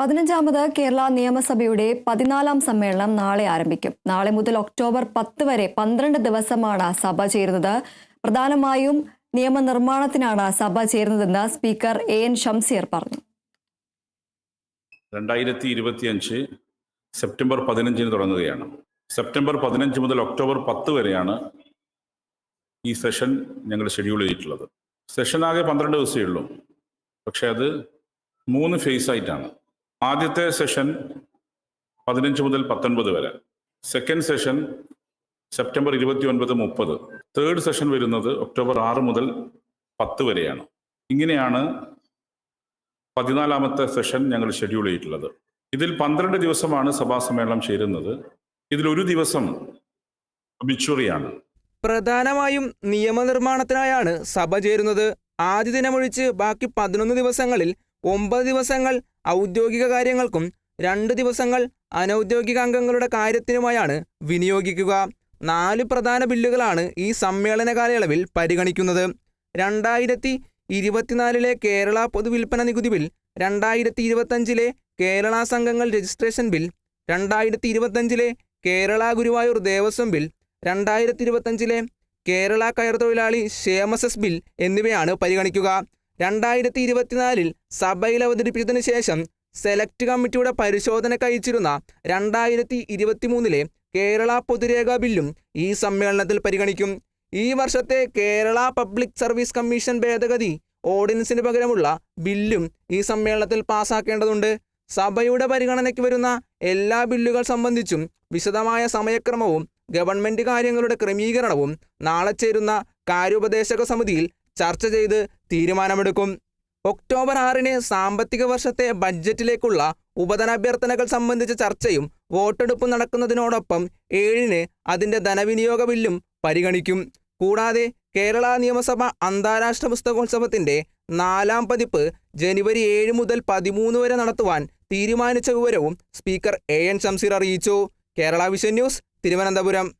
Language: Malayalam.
പതിനഞ്ചാമത് കേരള നിയമസഭയുടെ പതിനാലാം സമ്മേളനം നാളെ ആരംഭിക്കും. നാളെ മുതൽ ഒക്ടോബർ പത്ത് വരെ പന്ത്രണ്ട് ദിവസമാണ് സഭ ചേരുന്നത്. പ്രധാനമായും നിയമനിർമ്മാണത്തിനാണ് സഭ ചേരുന്നതെന്ന് സ്പീക്കർ എ എൻ ഷംസീർ പറഞ്ഞു. രണ്ടായിരത്തി ഇരുപത്തിയഞ്ച് സെപ്റ്റംബർ പതിനഞ്ചിന് തുടങ്ങുകയാണ്. സെപ്റ്റംബർ പതിനഞ്ച് മുതൽ ഒക്ടോബർ പത്ത് വരെയാണ് ഈ സെഷൻ ഞങ്ങൾ ഷെഡ്യൂൾ ചെയ്തിട്ടുള്ളത്. സെഷൻ ആകെ പന്ത്രണ്ട് ദിവസമേ ഉള്ളൂ. പക്ഷേ അത് മൂന്ന് ഫേസ് ആയിട്ടാണ് ആദ്യത്തെ സെഷൻ പതിനഞ്ച് മുതൽ പത്തൊൻപത് വരെ. സെക്കൻഡ് സെഷൻ സെപ്റ്റംബർ ഇരുപത്തി ഒൻപത് മുപ്പത്. തേർഡ് സെഷൻ വരുന്നത് ഒക്ടോബർ ആറ് മുതൽ പത്ത് വരെയാണ്. ഇങ്ങനെയാണ് പതിനാലാമത്തെ സെഷൻ ഞങ്ങൾ ഷെഡ്യൂൾ ചെയ്തിട്ടുള്ളത്. ഇതിൽ പന്ത്രണ്ട് ദിവസമാണ് സഭാ സമ്മേളനം ചേരുന്നത്. ഇതിൽ ഒരു ദിവസം ബിച്ചുറിയാണ് പ്രധാനമായും നിയമനിർമ്മാണത്തിനായാണ് സഭ ചേരുന്നത്. ആദ്യ ദിനമൊഴിച്ച് ബാക്കി പതിനൊന്ന് ദിവസങ്ങളിൽ ഒമ്പത് ദിവസങ്ങൾ ഔദ്യോഗിക കാര്യങ്ങൾക്കും രണ്ട് ദിവസങ്ങൾ അനൗദ്യോഗിക അംഗങ്ങളുടെ കാര്യത്തിനുമായാണ് വിനിയോഗിക്കുക. നാല് പ്രധാന ബില്ലുകളാണ് ഈ സമ്മേളന കാലയളവിൽ പരിഗണിക്കുന്നത്. രണ്ടായിരത്തി ഇരുപത്തിനാലിലെ കേരള പൊതുവിൽപ്പന നികുതി ബിൽ രണ്ടായിരത്തി ഇരുപത്തഞ്ചിലെ കേരള സംഘങ്ങൾ രജിസ്ട്രേഷൻ ബിൽ രണ്ടായിരത്തി ഇരുപത്തഞ്ചിലെ കേരള ഗുരുവായൂർ ദേവസ്വം ബിൽ രണ്ടായിരത്തി ഇരുപത്തഞ്ചിലെ കേരള കയർ തൊഴിലാളി ക്ഷേമസസ് ബിൽ എന്നിവയാണ് പരിഗണിക്കുക. രണ്ടായിരത്തി ഇരുപത്തിനാലിൽ സഭയിൽ അവതരിപ്പിച്ചതിനു ശേഷം സെലക്ട് കമ്മിറ്റിയുടെ പരിശോധന കഴിച്ചിരുന്ന രണ്ടായിരത്തി ഇരുപത്തിമൂന്നിലെ കേരള പൊതുരേഖാ ബില്ലും ഈ സമ്മേളനത്തിൽ പരിഗണിക്കും. ഈ വർഷത്തെ കേരള പബ്ലിക് സർവീസ് കമ്മീഷൻ ഭേദഗതി ഓർഡിനൻസിന് പകരമുള്ള ബില്ലും ഈ സമ്മേളനത്തിൽ പാസാക്കേണ്ടതുണ്ട്. സഭയുടെ പരിഗണനയ്ക്ക് വരുന്ന എല്ലാ ബില്ലുകൾ സംബന്ധിച്ചും വിശദമായ സമയക്രമവും ഗവൺമെന്റ് കാര്യങ്ങളുടെ ക്രമീകരണവും നാളെ ചേരുന്ന കാര്യോപദേശക സമിതിയിൽ ചർച്ച ചെയ്ത് തീരുമാനമെടുക്കും. ഒക്ടോബർ ആറിന് സാമ്പത്തിക വർഷത്തെ ബഡ്ജറ്റിലേക്കുള്ള ഉപധനാഭ്യർത്ഥനകൾ സംബന്ധിച്ച ചർച്ചയും വോട്ടെടുപ്പും നടക്കുന്നതിനോടൊപ്പം ഏഴിന് അതിന്റെ ധനവിനിയോഗ ബില്ലും പരിഗണിക്കും. കൂടാതെ കേരള നിയമസഭ അന്താരാഷ്ട്ര പുസ്തകോത്സവത്തിന്റെ നാലാം പതിപ്പ് ജനുവരി ഏഴ് മുതൽ പതിമൂന്ന് വരെ നടത്തുവാൻ തീരുമാനിച്ച വിവരവും സ്പീക്കർ എ എൻ ശംസീർ അറിയിച്ചു. Kerala vision news Thiruvananthapuram.